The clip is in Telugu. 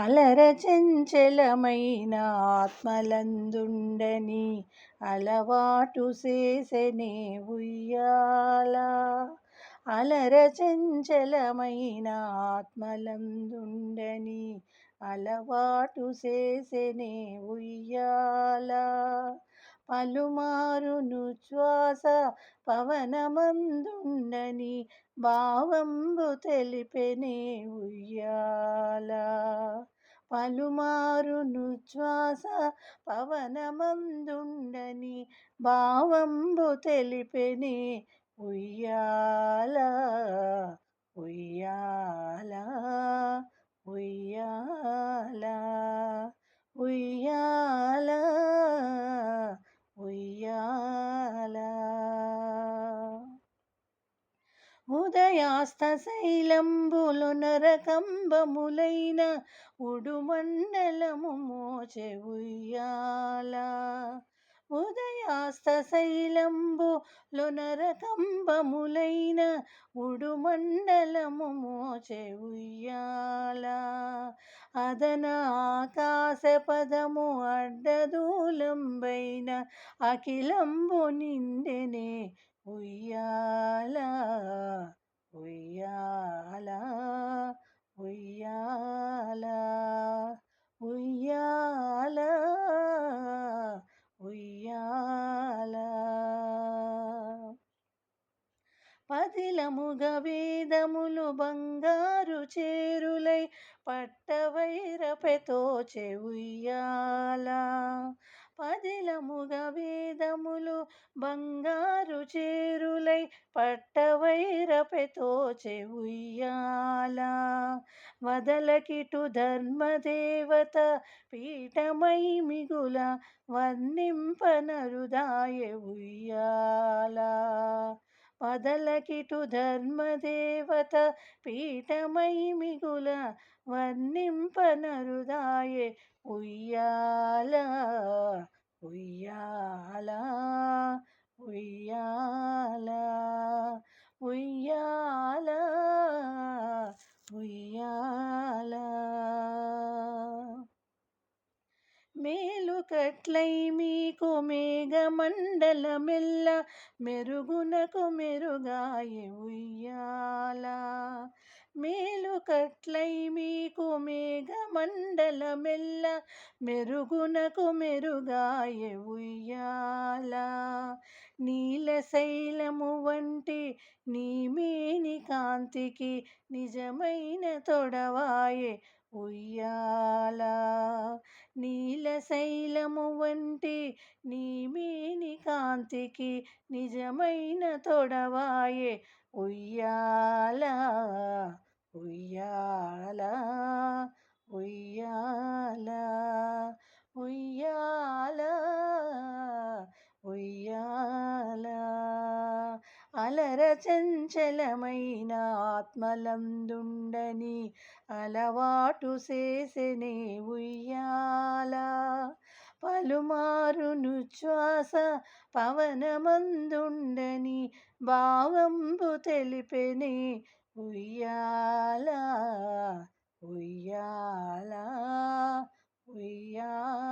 అలర చెంచలమైన ఆత్మలందుండని అలవాటు చేసనే ఉయ్యాల అలర చెంచలమైన ఆత్మలందుండని అలవాటు చేసనే ఉయ్యాల పలుమారును శ్వాస పవనమందుండని భావంబు తెలిపెనే ఉయ్యాల పలుమారును శ్వాస పవనమందుండని భావంబు తెలిపెని ఉయ్యాల ఉయ్యాల ఉయ్య ఉదయాస్తశైలంబులు నరకంబములైన ఉడుమండలము మోచె ఉయ్యాల. ఉదయాస్త నరకంబములైన ఉడుమండలము మోచె ఉయ్యాల. అదన ఆకాశ పదము అడ్డదూలంబైన అఖిలంబు నిండెనే ఉయ్యాల. ఉయ్యాల ఉయ్యాల ఉయ్యాల ఉయ్యాల. పదిలముగ వేదములు బంగారు చేరులై పట్టవైరపెతో ఉయ్యాల. పదిలముగ వేదములు బంగారు చేరులై పట్టవైరపెతో ఉయ్యాల వదలకిటు ధర్మదేవత పీఠమై మిగుల వర్ణింపనరుదాయె ఉయ్యాల వదలకిటు ధర్మదేవత పీఠమై మిగుల వర్ణింపనరుదాయె ఉయ్యాల ఉయ్యాలా. ఉయ్యాల మేలుకట్లై మీకు మేఘమండలమెల్ల మెరుగునకు మెరుగాయె ఉయ్యాల. మేలుకట్లై మీకు మేఘమండలమెల్ల మెరుగునకు మెరుగాయె ఉయ్యాల. శైలము వంటి నీమేని కాంతికి నిజమైన తొడవాయే ఉయ్యాల. నీలశైలము వంటి నీమేని కాంతికి నిజమైన తొడవాయే ఉయ్యాల. అలర చంచలమైన ఆత్మలందుండని అలవాటు చేసెనే ఉయ్యాల పలుమారు నుచ్ఛ్వాస పవనమందుండని భావంబు తెలిపెనే ఉయ్యాల ఉయ్యాల ఉయ్యాల.